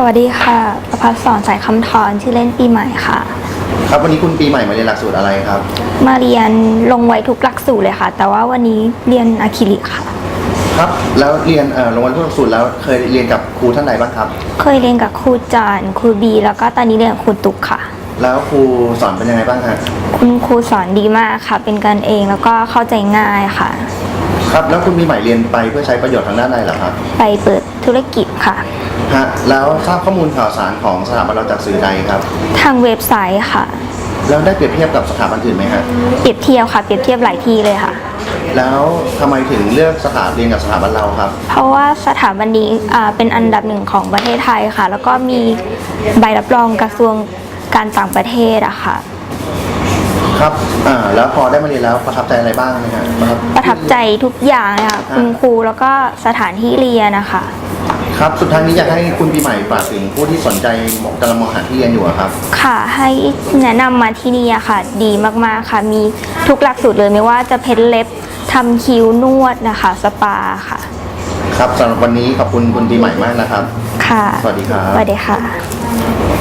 สวัสดีค่ะ ประพัฒสอนสายคำทอนชื่อเล่นปีใหม่ค่ะ ครับวันนี้คุณปีใหม่มาเรียนหลักสูตรอะไรครับ มาเรียนลงไว้ทุกหลักสูตรเลยค่ะ แต่ว่าวันนี้เรียนอะคริลิกค่ะ ครับแล้วเรียนเอ่อลงวันทุกหลักสูตรแล้วเคยเรียนกับครูท่านใดบ้างครับ เคยเรียนกับครูจานครูบี แล้วก็ตอนนี้เรียนกับครูตุกค่ะ แล้วครูสอนเป็นยังไงบ้างฮะคุณครูสอนดีมากค่ะ เป็นกันเองแล้วก็เข้าใจง่ายค่ะ ครับแล้วคุณปีใหม่เรียนไปเพื่อใช้ประโยชน์ทางด้านใดเหรอครับไปเปิดธุรกิจค่ะ ฮะแล้วทราบข้อมูลข่าวสารของสถาบันเราจากสื่อใดครับทางเว็บไซต์ค่ะ แล้วได้เปรียบเทียบกับสถาบันอื่นไหมฮะเปรียบเทียบค่ะ เปรียบเทียบหลายที่เลยค่ะ แล้วทำไมถึงเลือกสถาบันเรียนกับสถาบันเราครับ เพราะว่าสถาบันนี้อ่าเป็นอันดับหนึ่งของประเทศไทยค่ะ แล้วก็มีใบรับรองกระทรวงการต่างประเทศอะค่ะ ครับ อ่า แล้วพอได้มาเรียนแล้วประทับใจอะไรบ้างไหมฮะประทับ ประทับใจทุกอย่างเลยค่ะคุณครูแล้วก็สถานที่เรียนนะคะ ครับ สุดท้ายนี้อยากให้คุณปีใหม่ฝากถึงผู้ที่สนใจกำลังมองหาที่เรียนอยู่อะครับ ค่ะให้แนะนำมาที่นี่อะค่ะ ดีมากๆค่ะ มีทุกหลักสูตรเลยไม่ว่าจะเพ้นเล็บทำคิ้วนวดนะคะ สปาค่ะ ครับสำหรับวันนี้ขอบคุณคุณปีใหม่มากนะครับ ค่ะ สวัสดีครับ สวัสดีค่ะ